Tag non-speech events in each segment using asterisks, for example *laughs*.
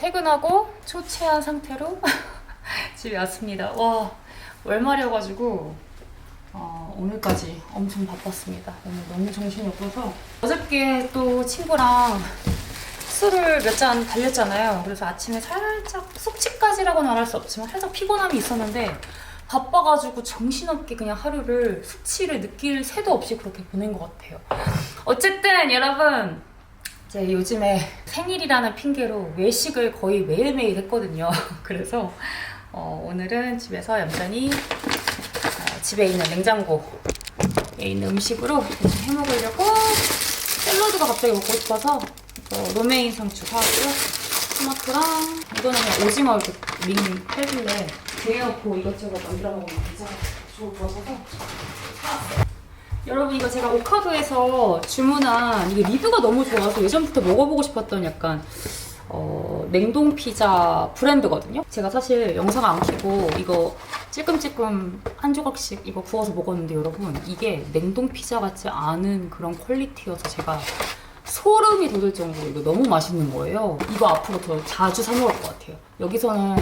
퇴근하고 초췌한 상태로 *laughs* 집에 왔습니다. 와 월말이어가지고 어, 오늘까지 엄청 바빴습니다. 오늘 너무 정신이 없어서 어저께 또 친구랑 술을 몇 잔 달렸잖아요. 그래서 아침에 살짝 숙취까지라고는 말할 수 없지만 살짝 피곤함이 있었는데 바빠가지고 정신없게 그냥 하루를 숙취를 느낄 새도 없이 그렇게 보낸 것 같아요. 어쨌든 여러분 이 제 요즘에 생일이라는 핑계로 외식을 거의 매일매일 했거든요. *laughs* 그래서 어, 오늘은 집에서 얌전히 어, 집에 있는 냉장고에 있는 음식으로 대충 해먹으려고 샐러드가 갑자기 먹고 싶어서 어, 로메인 상추 사왔고요. 토마토랑 이거는 그냥 오징어 이렇게 링 팔길래 대여고 이것저것 만들어 먹으면 괜찮아 좋을 것 같아서 사왔어요. 여러분 이거 제가 오카도에서 주문한 이게 리뷰가 너무 좋아서 예전부터 먹어보고 싶었던 약간 어, 냉동 피자 브랜드거든요. 제가 사실 영상 안 켜고 이거 찔끔찔끔 한 조각씩 이거 구워서 먹었는데 여러분 이게 냉동 피자 같지 않은 그런 퀄리티여서 제가 소름이 돋을 정도로 이거 너무 맛있는 거예요. 이거 앞으로 더 자주 사 먹을 것 같아요. 여기서는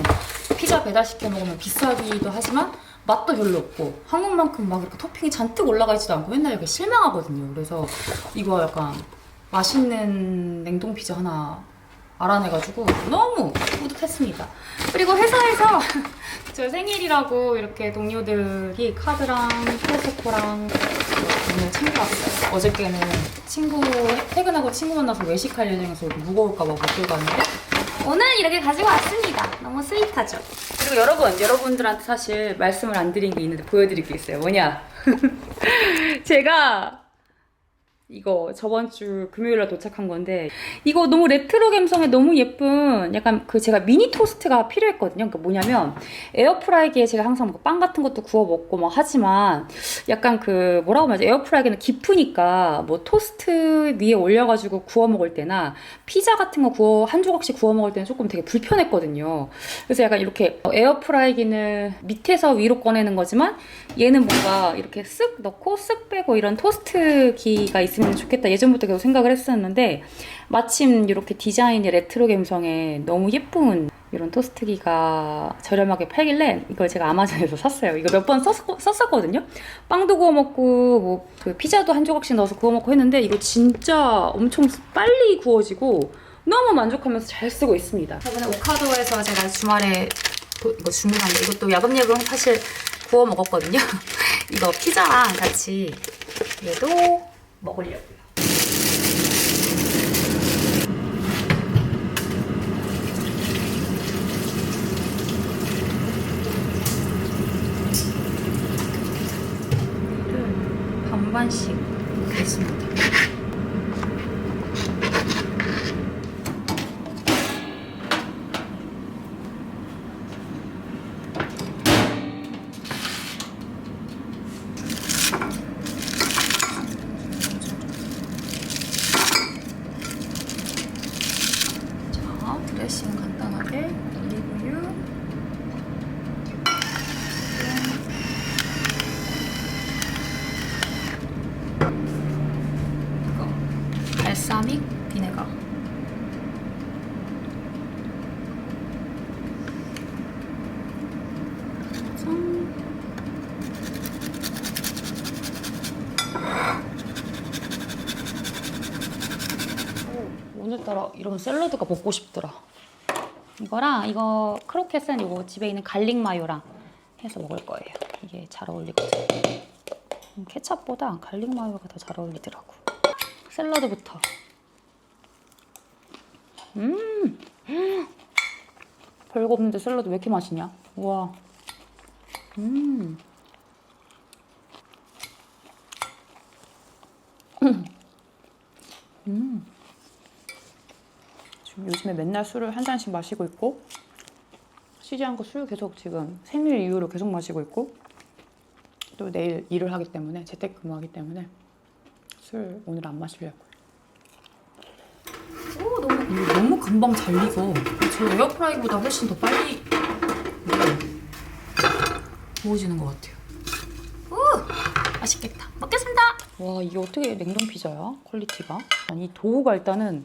피자 배달시켜 먹으면 비싸기도 하지만 맛도 별로 없고 한국만큼 막 이렇게 토핑이 잔뜩 올라가 있지도 않고 맨날 이렇게 실망하거든요. 그래서 이거 약간 맛있는 냉동 피자 하나 알아내가지고 너무 뿌듯했습니다. 그리고 회사에서 *laughs* 저 생일이라고 이렇게 동료들이 카드랑 프로세코랑 오늘 챙겨왔어요. 어저께는 친구 퇴근하고 친구 만나서 외식할 예정에서 무거울까봐 못 들고 왔는데 오늘 이렇게 가지고 왔습니다. 너무 스윗하죠? 그리고 여러분, 여러분들한테 사실 말씀을 안 드린 게 있는데 보여드릴 게 있어요. 뭐냐? *laughs* 제가 이거 저번 주 금요일에 도착한 건데 이거 너무 레트로 감성에 너무 예쁜 약간 그 제가 미니 토스트가 필요했거든요. 그러니까 뭐냐면 에어프라이기에 제가 항상 뭐빵 같은 것도 구워 먹고 막 하지만 약간 그 뭐라고 말하지 에어프라이기는 깊으니까 뭐 토스트 위에 올려가지고 구워 먹을 때나 피자 같은 거 구워 한 조각씩 구워 먹을 때는 조금 되게 불편했거든요. 그래서 약간 이렇게 에어프라이기는 밑에서 위로 꺼내는 거지만 얘는 뭔가 이렇게 쓱 넣고 쓱 빼고 이런 토스트기가 있 으면 좋겠다 예전부터 계속 생각을 했었는데 마침 이렇게 디자인이 레트로 감성에 너무 예쁜 이런 토스트기가 저렴하게 팔길래 이걸 제가 아마존에서 샀어요. 이거 몇 번 썼었거든요. 빵도 구워 먹고 뭐 그 피자도 한 조각씩 넣어서 구워 먹고 했는데 이거 진짜 엄청 빨리 구워지고 너무 만족하면서 잘 쓰고 있습니다. 저번에 오카도에서 제가 주말에 도- 이거 주문한데 이것도 야금야금 사실 구워 먹었거든요. *laughs* 이거 피자랑 같이 얘도 먹으려고요. 반반씩 했습니다. 자, 드레싱 간단하게 올리브유 이거 발사믹 비네가 짠. 오, 오늘따라 이런 샐러드가 먹고 싶더라. 이거랑 이거 크로켓은 이거 집에 있는 갈릭 마요랑 해서 먹을 거예요. 이게 잘 어울리거든요. 음, 케찹보다 갈릭 마요가 더 잘 어울리더라고. 샐러드부터. 음, *gasps* 별거 없는데 샐러드 왜 이렇게 맛있냐? 우와. 음. *clears throat* 음. 요즘에 맨날 술을 한 잔씩 마시고 있고 쉬지 않고 술 계속 지금 생일 이후로 계속 마시고 있고 또 내일 일을 하기 때문에 재택근무하기 때문에 술 오늘 안 마시려고요. 오 너무 이거 너무 금방 잘 익어. 저 에어프라이기보다 훨씬 더 빨리 구워지는 것 같아요. 오 맛있겠다. 먹겠습니다. 와 이게 어떻게 냉동 피자야? 퀄리티가? 아니 도우가 일단은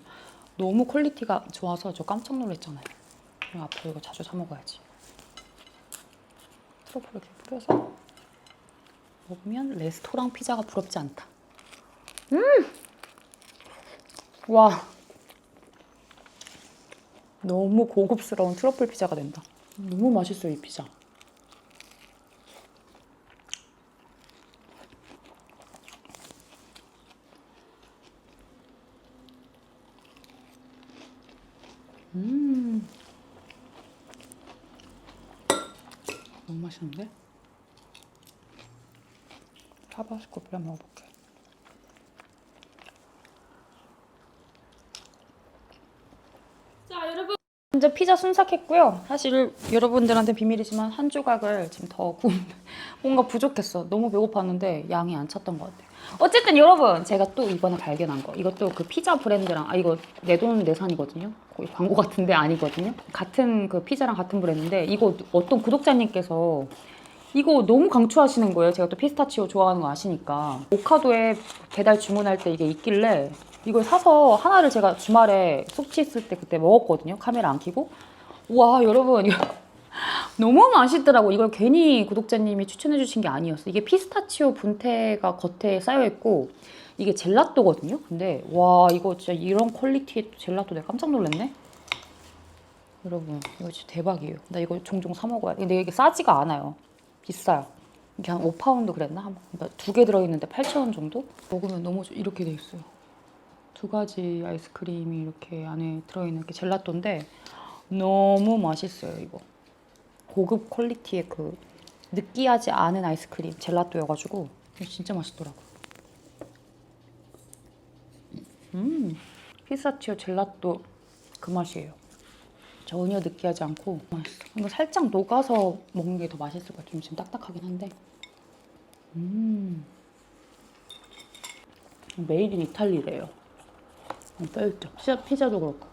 너무 퀄리티가 좋아서 저 깜짝 놀랐잖아요. 그럼 앞으로 이거 자주 사 먹어야지. 트러플 이렇게 뿌려서 먹으면 레스토랑 피자가 부럽지 않다. 음! 와. 너무 고급스러운 트러플 피자가 된다. 너무 맛있어요, 이 피자. 맛있는데? 타바스코 뿌려 먹어볼게. 자, 여러분. 먼저 피자 순삭했고요. 사실 여러분들한테 비밀이지만 한 조각을 지금 더 구운 *laughs* 뭔가 부족했어. 너무 배고팠는데 양이 안 찼던 것 같아요. 어쨌든 여러분 제가 또 이번에 발견한 거 이것도 그 피자 브랜드랑 아 이거 내 돈 내산이거든요. 거의 광고 같은데 아니거든요. 같은 그 피자랑 같은 브랜드인데 이거 어떤 구독자님께서 이거 너무 강추하시는 거예요. 제가 또 피스타치오 좋아하는 거 아시니까. 오카도에 배달 주문할 때 이게 있길래 이걸 사서 하나를 제가 주말에 숙취했을 때 그때 먹었거든요. 카메라 안 켜고. 와, 여러분. 너무 맛있더라고. 이걸 괜히 구독자님이 추천해 주신 게 아니었어. 이게 피스타치오 분태가 겉에 쌓여 있고 이게 젤라또거든요. 근데 와, 이거 진짜 이런 퀄리티의 젤라또 내가 깜짝 놀랐네. 여러분, 이거 진짜 대박이에요. 나 이거 종종 사 먹어야 돼. 근데 이게 싸지가 않아요. 비싸요. 이게 한 5파운드 그랬나? 두 개 들어있는데 8,000원 정도? 먹으면 너무 좋- 이렇게 돼 있어요. 두 가지 아이스크림이 이렇게 안에 들어있는 게 젤라또인데 너무 맛있어요, 이거. 고급 퀄리티의 그 느끼하지 않은 아이스크림 젤라또여가지고 진짜 맛있더라고. 음, 피스타치오 젤라또 그 맛이에요. 전혀 느끼하지 않고 맛있어. 이거 살짝 녹아서 먹는 게 더 맛있을 것 같아요. 지금 딱딱하긴 한데. 음. 메이드 인 이탈리래요. 뼈있죠. 피자, 피자도 그렇고.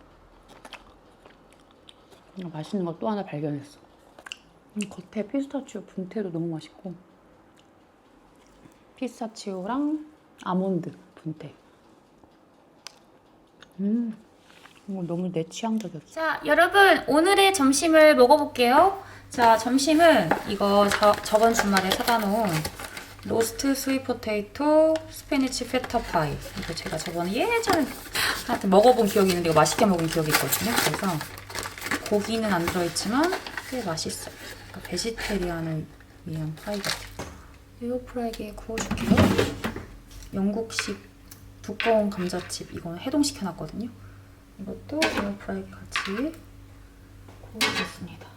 맛있는 거 또 하나 발견했어. 이 겉에 피스타치오 분태도 너무 맛있고. 피스타치오랑 아몬드 분태. 음. 너무 내 취향적이었어. 자, 여러분 오늘의 점심을 먹어볼게요. 자, 점심은 이거 저, 저번 주말에 사다 놓은 로스트 스윗 포테이토 스페니치 페타 파이. 이거 제가 저번에 예전에 하여튼 먹어본 기억이 있는데 이거 맛있게 먹은 기억이 있거든요. 그래서 고기는 안 들어있지만 꽤 맛있어요. 베지테리안을 위한 파이 같아요. 에어프라이기에 구워줄게요. 영국식 두꺼운 감자칩 이거는 해동시켜놨거든요. 이것도 에어프라이 같이 구워주겠습니다.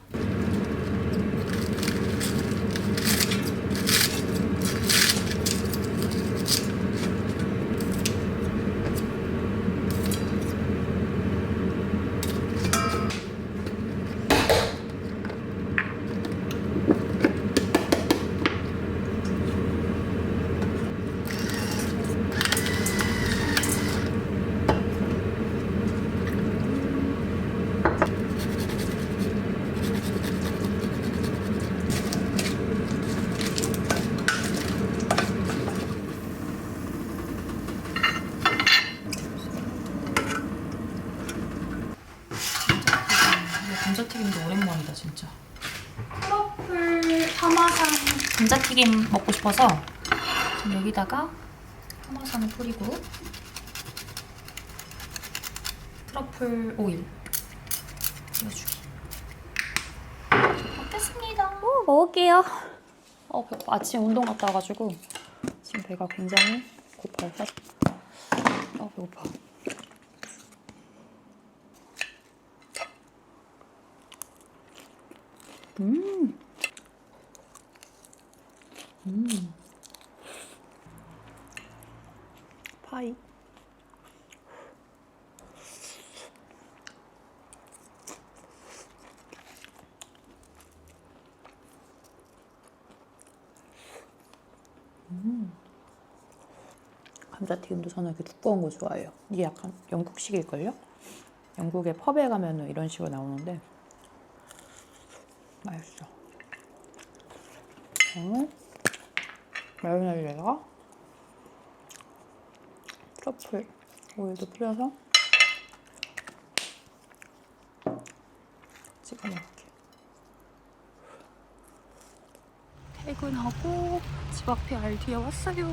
이거 감자튀김도 오랜만이다 진짜. 트러플 파마산 감자튀김 먹고 싶어서 좀 여기다가 파마산을 뿌리고 트러플 오일 뿌려주기. 먹겠습니다. 오, 먹을게요. 어. 아침 운동 갔다 와가지고 지금 배가 굉장히 고파요. 어, 배고파. 음. 음. 파이. 음. 감자튀김도 저는 이렇게 두꺼운 거 좋아해요. 이게 약간 영국식일걸요? 영국의 펍에 가면은 이런 식으로 나오는데 맛있어. 음, 마요네즈에다가 트러플 오일도 뿌려서 찍어 먹을게요. 퇴근하고 집 앞에 알디에 왔어요.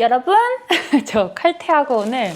여러분, *laughs* 저 칼퇴하고 오늘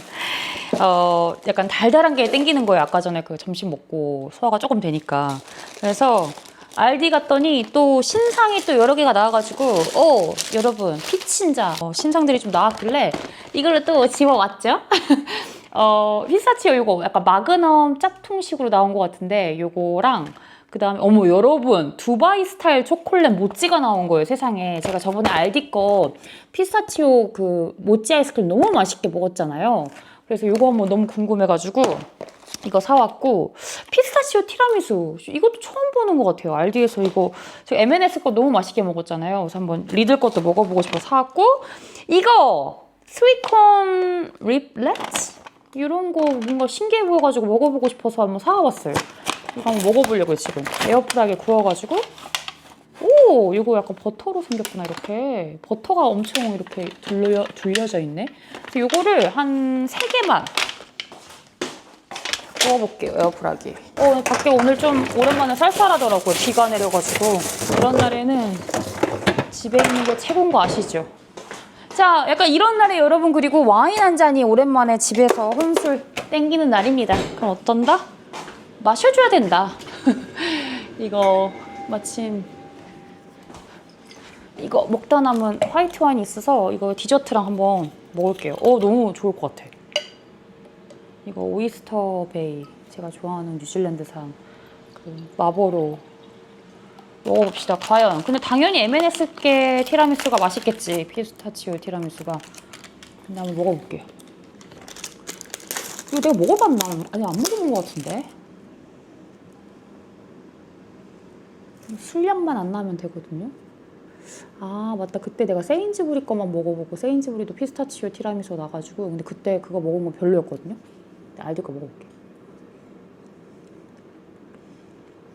어 약간 달달한 게 땡기는 거예요. 아까 전에 그 점심 먹고 소화가 조금 되니까. 그래서 알디 갔더니 또 신상이 또 여러 개가 나와가지고 어 여러분 피친자 어, 신상들이 좀 나왔길래 이걸로 또 집어왔죠. *laughs* 어 피스타치오 요거 약간 마그넘 짝퉁식으로 나온 것 같은데 요거랑 그 다음에 어머 여러분. 두바이 스타일 초콜릿 모찌가 나온 거예요 세상에. 제가 저번에 알디 거 피스타치오 그 모찌 아이스크림 너무 맛있게 먹었잖아요. 그래서 이거 한번 너무 궁금해가지고 이거 사왔고 피스타치오 티라미수. 이것도 처음 보는 것 같아요 알디에서 이거. 저 M&S 거 너무 맛있게 먹었잖아요. 그래서 한번 리들 것도 먹어보고 싶어서 사왔고 이거 스위콘 립렛? 이런 거 뭔가 신기해 보여가지고 먹어보고 싶어서 한번 사와봤어요 한번 먹어보려고요 지금. 에어프라이기에 구워가지고. 오 이거 약간 버터로 생겼구나 이렇게. 버터가 엄청 이렇게 둘려, 둘려져 있네. 이거를 한 3개만 구워볼게요 에어프라이기에 어 밖에 오늘 좀 오랜만에 쌀쌀하더라고요 비가 내려가지고. 이런 날에는 집에 있는 게 최고인 거 아시죠? 자 약간 이런 날에 여러분 그리고 와인 한 잔이 오랜만에 집에서 혼술 땡기는 날입니다. 그럼 어떤다? 마셔줘야 된다. *laughs* 이거 마침 이거 먹다 남은 화이트 와인이 있어서 이거 디저트랑 한번 먹을게요. 어 너무 좋을 것 같아. 이거 오이스터 베이 제가 좋아하는 뉴질랜드산 그 마보로 먹어봅시다. 과연 근데 당연히 M&S께 티라미수가 맛있겠지. 피스타치오 티라미수가. 근데 한번 먹어볼게요. 이거 내가 먹어봤나? 아니 안 먹어본 것 같은데. 술량만 안 나면 되거든요. 아 맞다 그때 내가 세인즈부리 거만 먹어보고 세인즈부리도 피스타치오 티라미수 나가지고 근데 그때 그거 먹은 거 별로였거든요. 알디 거 먹어볼게.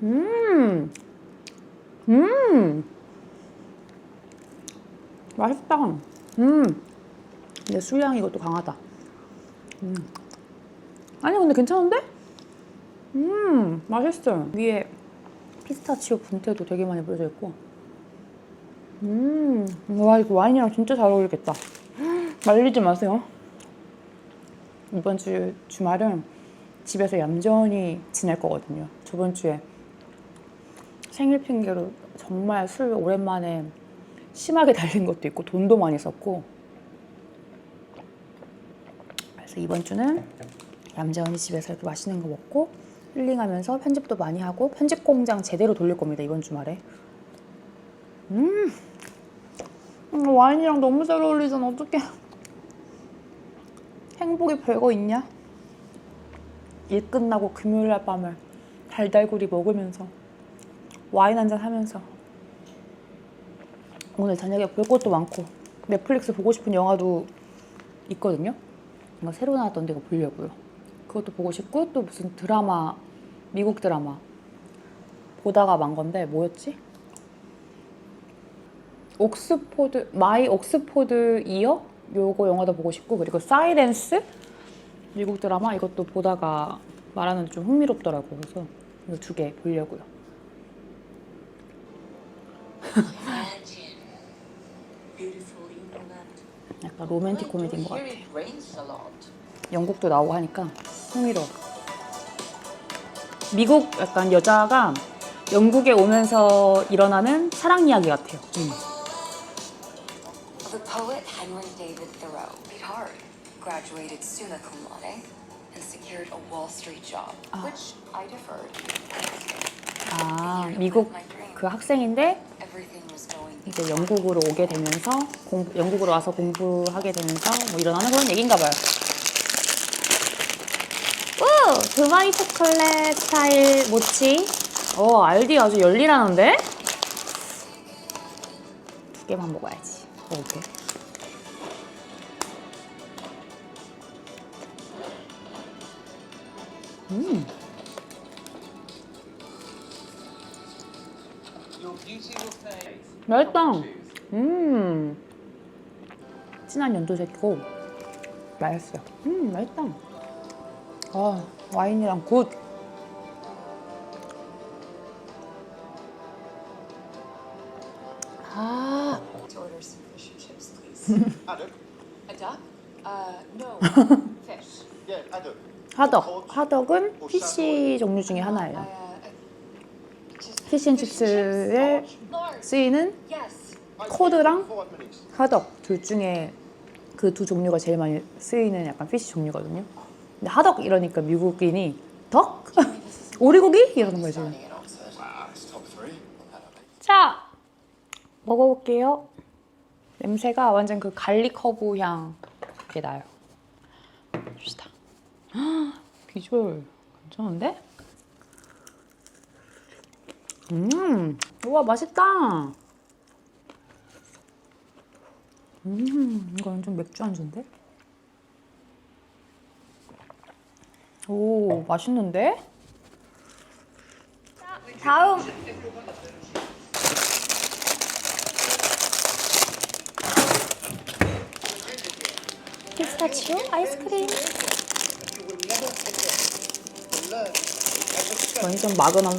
음, 음, 맛있다. 음, 근데 술량이 이것도 강하다. 음, 아니 근데 괜찮은데? 음, 맛있어요. 위에 피스타치오 분태도 되게 많이 뿌려져 있고. 음, 와 이거 와인이랑 진짜 잘 어울리겠다. *gasps* 말리지 마세요. 이번 주 주말은 집에서 얌전히 지낼 거거든요. 저번 주에 생일 핑계로 정말 술 오랜만에 심하게 *laughs* 달린 것도 있고 돈도 많이 썼고. 그래서 이번 주는 얌전히 집에서 이렇게 맛있는 거 먹고 힐링하면서 편집도 많이 하고 편집 공장 제대로 돌릴 겁니다 이번 주말에. 음, 음, 와인이랑 너무 잘 어울리잖아 어떡해. 행복이 별거 있냐? 일 끝나고 금요일 날 밤을 달달구리 먹으면서 와인 한 잔 하면서 오늘 저녁에 볼 것도 많고 넷플릭스 보고 싶은 영화도 있거든요. 이거 새로 나왔던 데가 보려고요. 그것도 보고 싶고 또 무슨 드라마 미국 드라마 보다가 만 건데 뭐였지? 옥스포드 마이 옥스포드 이어 요거 영화도 보고 싶고 그리고 사이렌스 미국 드라마 이것도 보다가 말하는 좀 흥미롭더라고 그래서 이거 두 개 보려고요. *laughs* 약간 로맨틱 코미디인 것 같아. 영국도 나오고 하니까 흥미로워. 미국 약간 여자가 영국에 오면서 일어나는 사랑 이야기 같아요. 음. The poet Henry David Thoreau worked hard, graduated summa cum laude, and secured a Wall Street job, which I deferred. 아 미국 그 학생인데 이제 영국으로 오게 되면서 공, 영국으로 와서 공부하게 되면서 뭐 일어나는 그런 얘기인가 봐요. 오! 두바이 초콜릿 스타일 모치. 어, 알디 아주 열일하는데? 두 개만 먹어야지. 먹을게. 음, 맛있다. 음. 진한 연두색이고 맛있어요. 음, 맛있다. 아, 와인이랑 굿. 아? Uh. 화덕. 화덕은 피시 종류 중에 Uh, 하나예요. uh, Lord, 쓰이는. 코드랑. 화덕 둘 중에 그 두 종류가 제일 많이 쓰이는 약간 피시 종류거든요. 근데 하덕 이러니까 미국인이 덕? *laughs* 오리고기? 이러는 three. 자 먹어볼게요. 냄새가 완전 그 갈릭 허브 향이 나요. 봅시다. 헉, 비주얼 괜찮은데? 음, 우와 맛있다. 음, 이거는 좀 맥주 안주인데? 오, 맛있는데? 다음 피스타치오 아이스크림. 완전 마그넘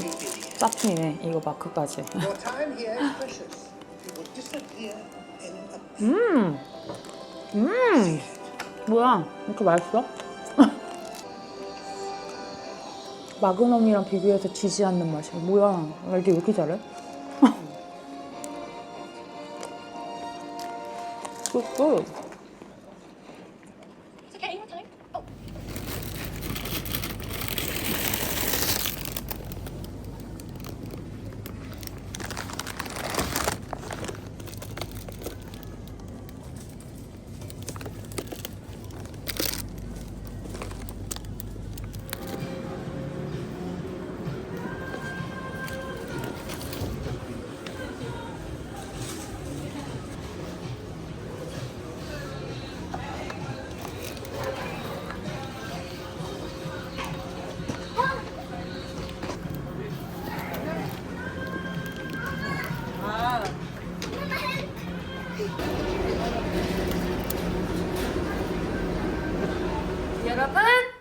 짭퉁이네. 이거 마크까지. *laughs* 음, 음, 뭐야? 이렇게 맛있어? 마그넘이랑 비교해서 지지 않는 맛이야. 뭐야? 알디 왜 이렇게 잘해? 굿굿.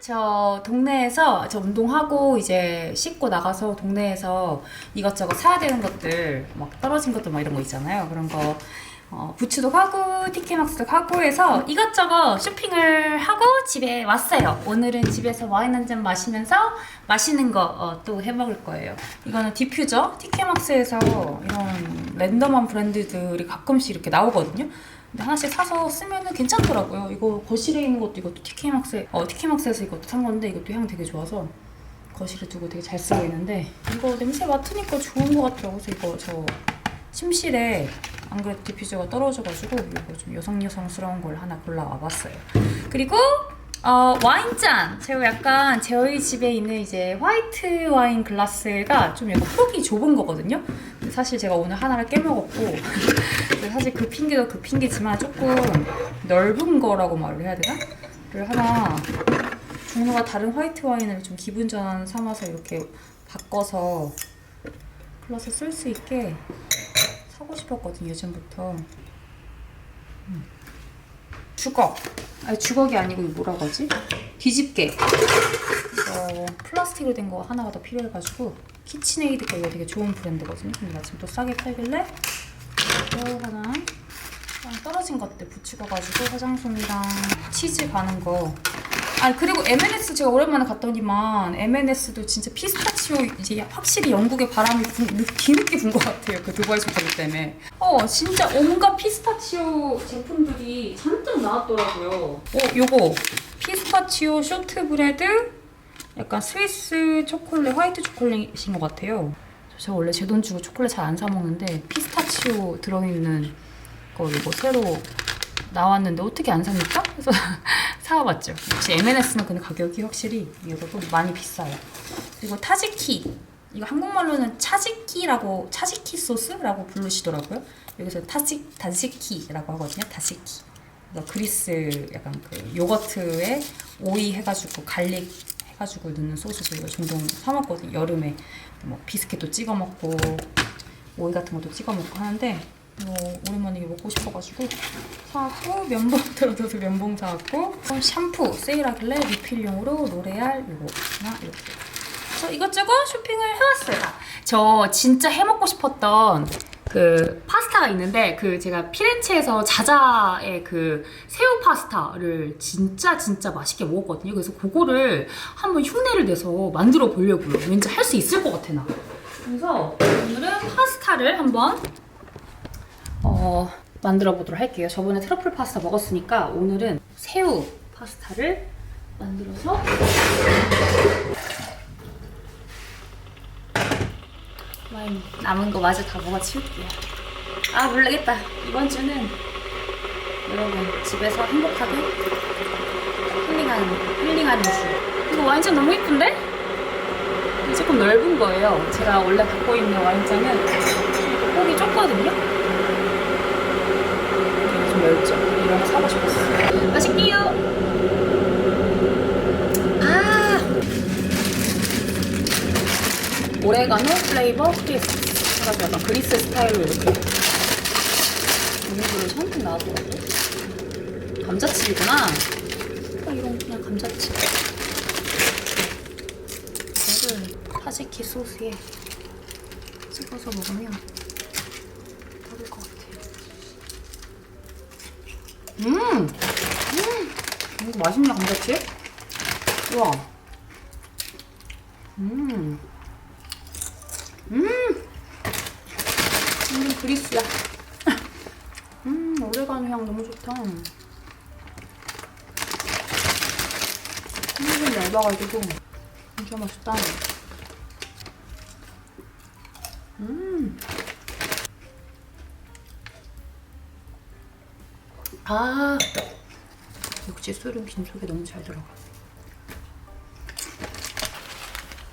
저 동네에서 저 운동하고 이제 씻고 나가서 동네에서 이것저것 사야 되는 것들 막 떨어진 것들 막 이런 거 있잖아요. 그런 거 어, 부츠도 가고 티켓막스도 가고 해서 이것저것 쇼핑을 하고 집에 왔어요. 오늘은 집에서 와인 한 잔 마시면서 맛있는 거 어, 또 해먹을 거예요. 이거는 디퓨저 티켓막스에서 이런 랜덤한 브랜드들이 가끔씩 이렇게 나오거든요. 근데 하나씩 사서 쓰면은 괜찮더라고요. 이거 거실에 있는 것도 이것도 TK막스, 어, TK막스에서 이것도 산 건데 이것도 향 되게 좋아서 거실에 두고 되게 잘 쓰고 있는데 이거 냄새 맡으니까 좋은 것 같더라고요. 그래서 이거 저 침실에 안 그래도 디퓨저가 떨어져가지고 이거 좀 여성 여성스러운 걸 하나 골라와봤어요. 그리고 어, 와인잔. 제가 약간 저희 집에 있는 이제 화이트 와인 글라스가 좀 약간 폭이 좁은 거거든요. 사실 제가 오늘 하나를 깨먹었고 사실 그 핑계도 그 핑계지만 조금 넓은 거라고 말을 해야 되나? 를 하나 종류가 다른 화이트 와인을 좀 기분 전환 삼아서 이렇게 바꿔서 글라스 쓸 수 있게 사고 싶었거든요 예전부터 음. 주걱 아니 주걱이 아니고 뭐라고 하지? 뒤집개 어, 플라스틱으로 된 거 하나가 더 필요해가지고 키친에이드 거 이거 되게 좋은 브랜드거든요 근데 마침 또 싸게 팔길래 이거 하나 떨어진 것들 붙이고 가지고 화장솜이랑 치즈 바는 거. 아 그리고 M&S 제가 오랜만에 갔더니만 M&S도 진짜 피스타치오 이제 확실히 영국의 바람이 부, 느- 뒤늦게 분것 같아요. 그 두바이 호텔 때문에. 어 진짜 온갖 피스타치오 제품들이 잔뜩 나왔더라고요. 어 요거. 피스타치오 쇼트브레드? 약간 스위스 초콜릿 화이트 초콜릿인 것 같아요. 제가 원래 제 돈 주고 초콜릿 잘 안 사 먹는데 피스타치오 들어있는 거 이거 새로 나왔는데 어떻게 안 삽니까? 그래서 사와봤죠. 역시 M&S는 근데 가격이 확실히 이거도 많이 비싸요. 그리고 타지키 이거 한국말로는 차지키라고 차지키 소스라고 부르시더라고요. 여기서 타지 타지키라고 하거든요. 이거 그리스 약간 그 요거트에 오이 해가지고 갈릭 해가지고 넣는 소스도 이거 종종 사 먹거든요. 여름에 뭐 비스켓도 찍어 먹고 오이 같은 것도 찍어 먹고 하는데 뭐 오랜만에 이거 먹고 싶어가지고 사왔고 면봉 *laughs* 들어줘서 면봉 사왔고 어, 샴푸 세일하길래 리필용으로 로레알 이거 하나 이렇게. 그래서 이것저것 쇼핑을 해왔어요. 저 진짜 해먹고 싶었던 그 파스타가 있는데 그 제가 피렌체에서 자자의 그 새우 파스타를 진짜 진짜 맛있게 먹었거든요. 그래서 그거를 한번 흉내를 내서 만들어 보려고요. 왠지 할 수 있을 것 같아 나. 그래서 오늘은 파스타를 한번 어, 만들어 보도록 할게요. 저번에 트러플 파스타 먹었으니까 오늘은 새우 파스타를 만들어서 와인 남은 거 마저 다 먹어 치울게요. 아 모르겠다. 이번 주는 여러분 집에서 행복하게 힐링하는 힐링하는 주. 이거 와인잔 너무? 이게 조금 넓은 거예요. 제가 원래 갖고 있는 와인잔은 폭이 좁거든요. 좀 넓죠. 이런 거 사고 싶었어요. 맛있게요. 아 오레가노 플레이버 크리스 해가지고 약간 그리스 스타일로 이렇게 종류별로 선택 나왔더라고. 감자칩이구나. 아, 이런 그냥 감자칩. 이거를 타지키 소스에 찍어서 먹으면 음! 음! 이거 맛있네, 감자칩? 우와. 음. 음! 완전 그리스야. 음, 오레가노 향 너무 좋다. 좀 얇아가지고 진짜 맛있다. 아. 역시 술은 빈속에 너무 잘 들어가.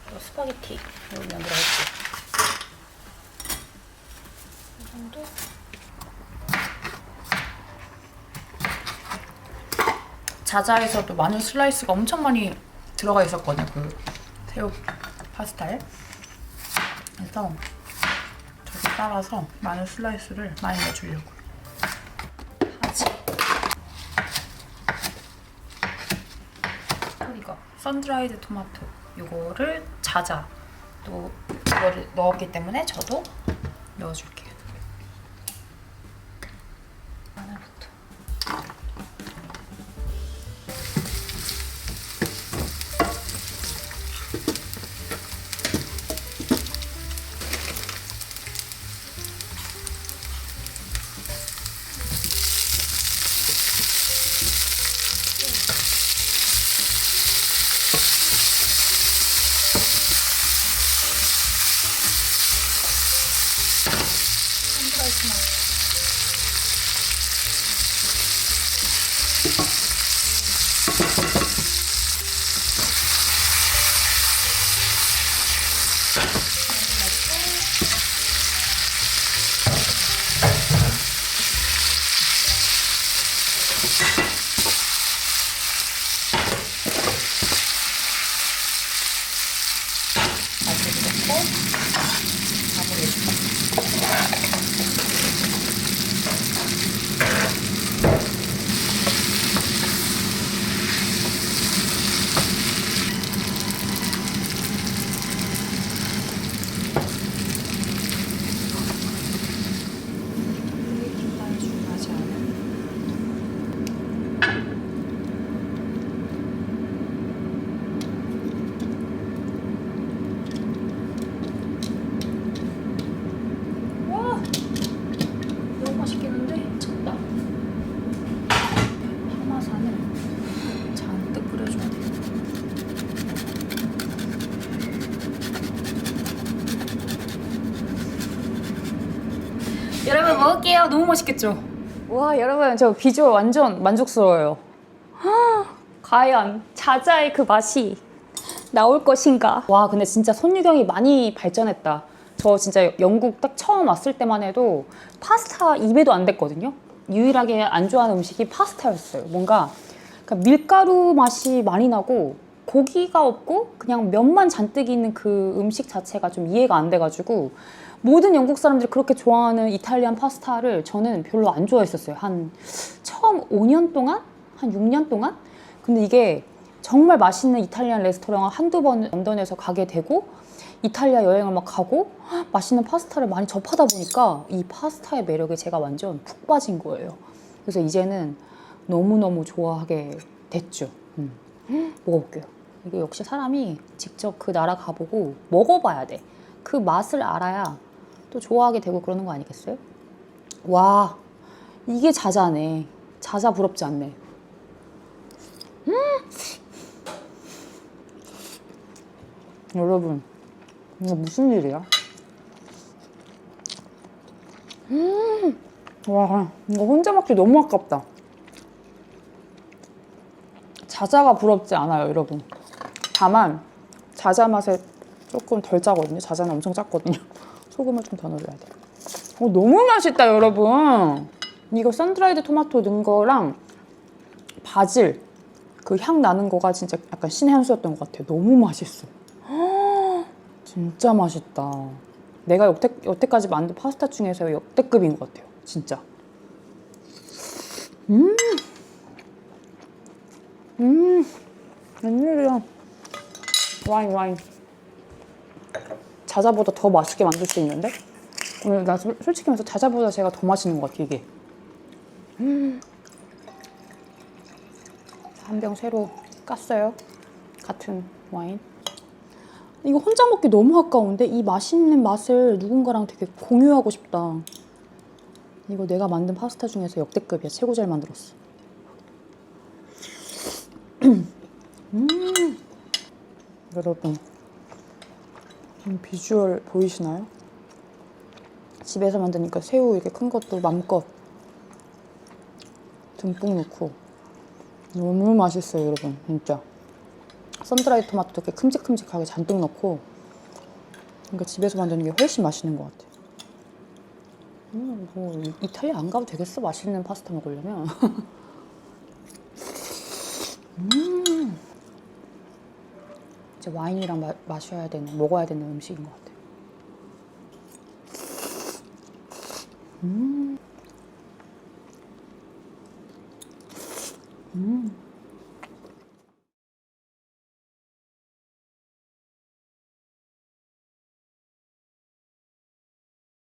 이거 스파게티 만들어 볼게요. 이 정도? 자자에서도 마늘 슬라이스가 엄청 많이 들어가 있었거든요. 그 새우 파스타에. 그래서 저도 따라서 마늘 슬라이스를 많이 넣어주려고. 하지. 그리고 이거 선드라이드 토마토. 이거를 자자. 또 이거를 넣었기 때문에 저도 넣어줄게요. 선드라이드 토마토. 와 너무 맛있겠죠? 와 여러분 저 비주얼 완전 만족스러워요. 과연 자자의 그 맛이 나올 것인가? 와 근데 진짜 손유경이 많이 발전했다. 저 진짜 영국 딱 처음 왔을 때만 해도 파스타 입에도 안 댔거든요. 유일하게 안 좋아하는 음식이 파스타였어요. 뭔가 그러니까 밀가루 맛이 많이 나고 고기가 없고 그냥 면만 잔뜩 있는 그 음식 자체가 좀 이해가 안 돼가지고 모든 영국 사람들이 그렇게 좋아하는 이탈리안 파스타를 저는 별로 안 좋아했었어요. 한 처음 5년 동안? 한 6년 동안? 근데 이게 정말 맛있는 이탈리안 레스토랑을 한두 번 런던에서 가게 되고 이탈리아 여행을 막 가고 맛있는 파스타를 많이 접하다 보니까 이 파스타의 매력에 제가 완전 푹 빠진 거예요. 그래서 이제는 너무너무 좋아하게 됐죠. 음. 먹어볼게요. 이게 역시 사람이 직접 그 나라 가보고 먹어봐야 돼. 그 맛을 알아야 또 좋아하게 되고 그러는 거 아니겠어요? 와, 이게 자자네. 자자 부럽지 않네. 음! 여러분, 이거 무슨 일이야? 음, 와, 이거 혼자 먹기 너무 아깝다. 자자가 부럽지 않아요, 여러분. 다만 자자 맛에 조금 덜 짜거든요. 자자는 엄청 짰거든요. 소금을 좀 더 넣어야 돼. 어, 너무 맛있다, 여러분. 이거 선드라이드 토마토 넣은 거랑 바질 그 향 나는 거가 진짜 약간 신의 한 수였던 것 같아요. 너무 맛있어. *gasps* 진짜 맛있다. 내가 여태, 여태까지 만든 파스타 중에서 역대급인 것 같아요. 진짜. 음. 음. 웬일이야. 와인, 와인. 자자보다 더 맛있게 만들 수 있는데? 오늘 나 솔- 솔직히 말해서 자자보다 제가 더 맛있는 것 같아, 이게. 음. 한 병 새로 깠어요. 같은 와인. 이거 혼자 먹기 너무 아까운데 이 맛있는 맛을 누군가랑 되게 공유하고 싶다. 이거 내가 만든 파스타 중에서 역대급이야. 최고 잘 만들었어. *clears throat* 음. 여러분, 음, 비주얼 보이시나요? 집에서 만드니까 새우 이렇게 큰 것도 맘껏 듬뿍 넣고 너무 맛있어요, 여러분. 진짜. 선드라이 토마토도 이렇게 큼직큼직하게 잔뜩 넣고 그러니까 집에서 만드는 게 훨씬 맛있는 것 같아요. 음, 뭐 이- 이탈리아 안 가도 되겠어 맛있는 파스타 먹으려면. *laughs* 이제 와인이랑 마, 마셔야 되는 먹어야 되는 음식인 것 같아요. 음.